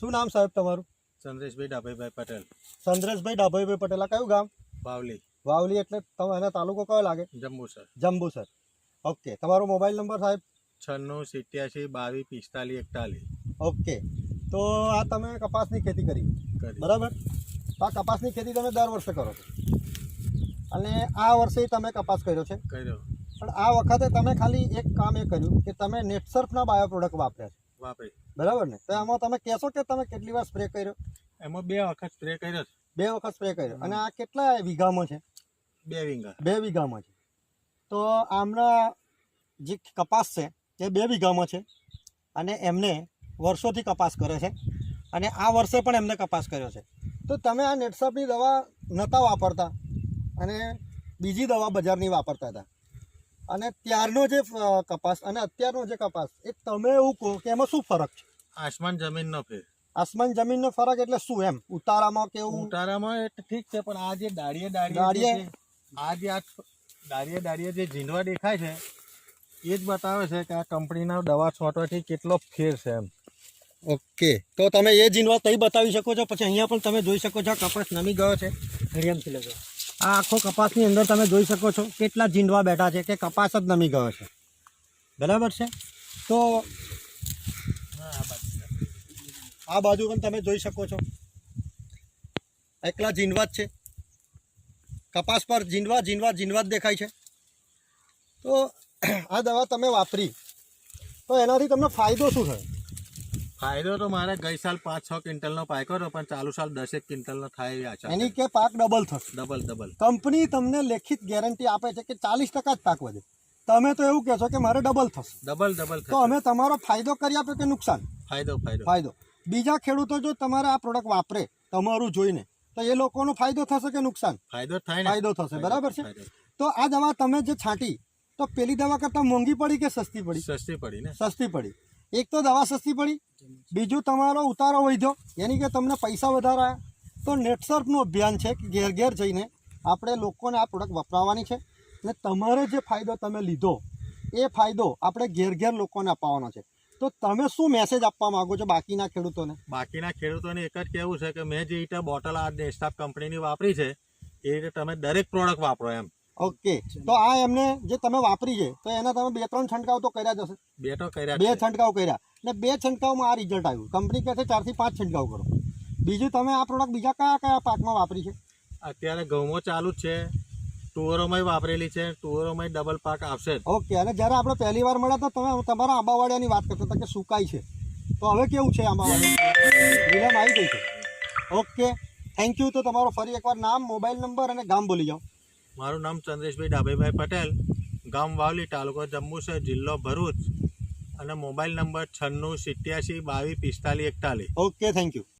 શું નામ સાહેબ તમારું? ચંદ્રેશભાઈ ડાભાઈભાઈ પટેલ. ચંદ્રેશભાઈ ડાભાઈભાઈ પટેલ. આ કયું ગામ? વાવલી. વાવલી એટલે એના તાલુકો કયો લાગે? જંબુસર. જંબુસર. ઓકે. તમારો મોબાઈલ નંબર સાહેબ? છન્નું સિત્યાસી બાવીસ પિસ્તાલીસ એકતાલીસ. ઓકે. તો આ તમે કપાસની ખેતી કરી. કરી. બરાબર? તો આ કપાસની ખેતી તમે દર વર્ષે કરો છો. અને આ વર્ષે તમે કપાસ કર્યો છે. કર્યો. પણ આ વખતે તમે ખાલી એક કામ એ કર્યું કે તમે નેટસર્ફના બાયો પ્રોડક્ટ વાપર્યા છે. વાપરી. બરાબર ને? તો આમાં તમે કહેશો કે તમે કેટલી વાર સ્પ્રે કર્યો? એમાં બે વખત સ્પ્રે કર્યો છે. બે વખત સ્પ્રે કર્યો. અને આ કેટલા વીઘામાં છે? બે વીઘા. બે વીઘામાં છે. તો આમના જે કપાસ છે તે બે વીઘામાં છે. અને એમને વર્ષોથી કપાસ કરે છે. અને આ વર્ષે પણ એમને કપાસ કર્યો છે. તો તમે આ નેટસપની દવા નહોતા વાપરતા. અને બીજી દવા બજારની વાપરતા હતા. અને ત્યારનો જે કપાસ અને અત્યારનો જે કપાસ એ તમે એવું કહો કે એમાં શું ફરક છે? આસમાન જમીનનો ફેર. આસમાન જમીનનો ફરક એટલે શું એમ? ઉતારામાં કેવું? ઉતારામાં ઠીક છે પણ આ જે દાળીએ દાળીએ? આ જે આ દાળીએ દાળીએ જે ઝીંડવા દેખાય છે એ જ બતાવે છે કે આ કંપનીના દવા છોંટવાથી કેટલો ફેર છે એમ. ઓકે. તો તમે એ ઝીંડવા તઈ બતાવી શકો છો? પછી અહીંયા પણ તમે જોઈ શકો છો કપાસ નમી ગયો છે. મીડિયમથી લેજો આ આખો કપાસની અંદર તમે જોઈ શકો છો કેટલા ઝીંડવા બેઠા છે કે કપાસ જ નમી ગયો છે. બરાબર છે? તો આ બાજુ પણ તમે જોઈ શકો છો. એકલા જીંડવા જ છે. કપાસ પર જીંડવા જીંડવા જ દેખાય છે. તો આ દવા તમે વાપરી. તો એનાથી તમને ફાયદો શું થયો? ફાયદો તો મારે ગઈ સાલ પાંચ છ ક્વિન્ટલનો પાક હતો પણ ચાલુ સાલ દસેક ક્વિન્ટલનો થાય એવી આશા એની કે પાક ડબલ થશે. Double double. કંપની તમને લેખિત ગેરંટી આપે છે કે ચાલીસ ટકા જ પાક વધે. તમે તો એવું કહેશો કે મારે ડબલ થશે. ડબલ ડબલ તો અમે તમારો ફાયદો કરી આપ્યો કે નુકસાન? ફાયદો ફાયદો. ફાયદો. બીજા ખેડૂતો જો તમારે આ પ્રોડક્ટ વાપરે તમારું જોઈને તો એ લોકોનો ફાયદો થશે કે નુકસાન? ફાયદો થાય ફાયદો થશે બરાબર છે? તો આ દવા તમે જે છાંટી તો પેલી દવા કરતાં મોંઘી પડી કે સસ્તી પડી? સસ્તી પડી ને. સસ્તી પડી. એક તો દવા સસ્તી પડી બીજું તમારો ઉતારો વધ્યો એની કે તમને પૈસા વધારા તો નેટસર્ફનું અભિયાન છે કે ઘેર ઘેર જઈને આપણે લોકોને આ પ્રોડક્ટ વપરાવવાની છે. અને તમારે જે ફાયદો તમે લીધો એ ફાયદો આપણે ઘેર ઘેર લોકોને અપાવવાનો છે. તો તમે શું મેસેજ આપવા માંગો છો બાકીના ખેડૂતોને? બાકીના ખેડૂતોને એક જ કહેવું છે કે મેં જે રીતે બોટલ આ ડેસ્ટાફ કંપનીની વાપરી છે એ રીતે તમે દરેક પ્રોડક્ટ વાપરો એમ. ઓકે તો આ એમને જે તમે વાપરી છે તો એના તમે બે ત્રણ છંટકાવ તો કર્યા જ હશે. બે તો કર્યા બે છંટકાવ કર્યા. એટલે બે છંટકાવમાં આ રિઝલ્ટ આવ્યું. કંપની કહે છે ચારથી પાંચ છંટકાવ કરો. બીજું તમે આ પ્રોડક્ટ બીજા કયા કયા પાકમાં વાપરી છે? અત્યારે ઘઉંમાં ચાલુ જ છે. તુવરોમાં વાપરેલી છે તુવરોમાં ડબલ પાક આવશે ઓકે અને જ્યારે આપણે પહેલી વાર મળ્યા તો તમે તમારા આંબાવાડિયાની વાત કરતા હતા કે સુકાય છે? તો હવે કેવું છે આંબાવાડિયા? વિલમ આવી ગઈ છે. ઓકે થેન્ક યુ તો તમારો ફરી એકવાર નામ મોબાઈલ નંબર અને ગામ બોલી જાઓ. મારું નામ ચંદ્રેશભાઈ ડાભેભાઈ પટેલ ગામ વાવલી તાલુકો જંબુસર જિલ્લો ભરૂચ. અને મોબાઈલ નંબર છન્નું સિત્યાસી બાવીસ પિસ્તાલીસ એકતાલીસ. Okay thank you